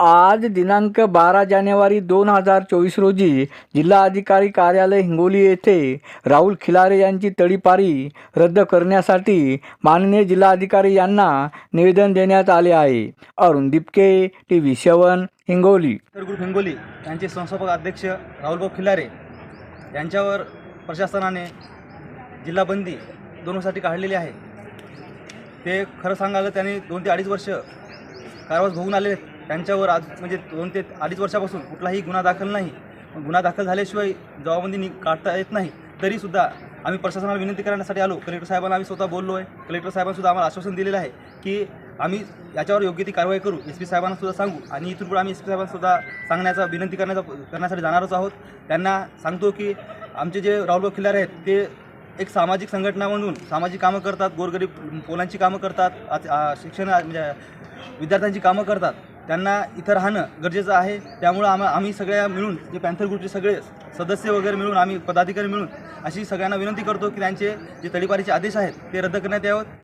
आज दिनांक बारा जानेवारी दोन हजार चोवीस रोजी जिल्हाधिकारी कार्यालय हिंगोली येथे राहुल खिलारे यांची तडीपारी रद्द करण्यासाठी माननीय जिल्हाधिकारी यांना निवेदन देण्यात आले आहे. Arun Dipke T V seven Hingoli group Hingoli यांचे संस्थापक अध्यक्ष राहुलभाऊ खिलारे यांच्यावर प्रशासनाने जिल्हाबंदी दोनसाठी काढलेली आहे. ते खरं सांगायला त्यांनी दोन ते अडीच वर्ष कारवास भोगून आले आहेत. त्यांच्यावर आज म्हणजे दोन ते अडीच वर्षापासून कुठलाही गुन्हा दाखल नाही. गुन्हा दाखल झाल्याशिवाय जबाबबंदी नि काढता येत नाही. तरीसुद्धा आम्ही प्रशासनाला विनंती करण्यासाठी आलो. कलेक्टर साहेबांना आम्ही स्वतः बोललो आहे कलेक्टर साहेबांसुद्धा आम्हाला आश्वासन दिलेलं आहे की आम्ही याच्यावर योग्य ती कारवाई करू. एस पी साहेबांनासुद्धा सांगू. आणि इथून पुढे आम्ही एस पी साहेबांसुद्धा सांगण्याचा विनंती करण्याचा करण्यासाठी जाणारच आहोत. त्यांना सांगतो की आमचे जे राहुल खिल्लार आहेत ते एक सामाजिक संघटना म्हणून सामाजिक कामं करतात. गोरगरीब पोलांची कामं करतात. आज- शिक्षण म्हणजे विद्यार्थ्यांची कामं करतात. त्यांना इथं राहणं गरजेचं आहे. त्यामुळं आम्हा आम्ही सगळ्या मिळून जे पॅन्थर ग्रुपचे सगळे सदस्य वगैरे मिळून आम्ही पदाधिकारी मिळून अशी सगळ्यांना विनंती करतो की त्यांचे जे तडीपारीचे आदेश आहेत ते रद्द करण्यात यावं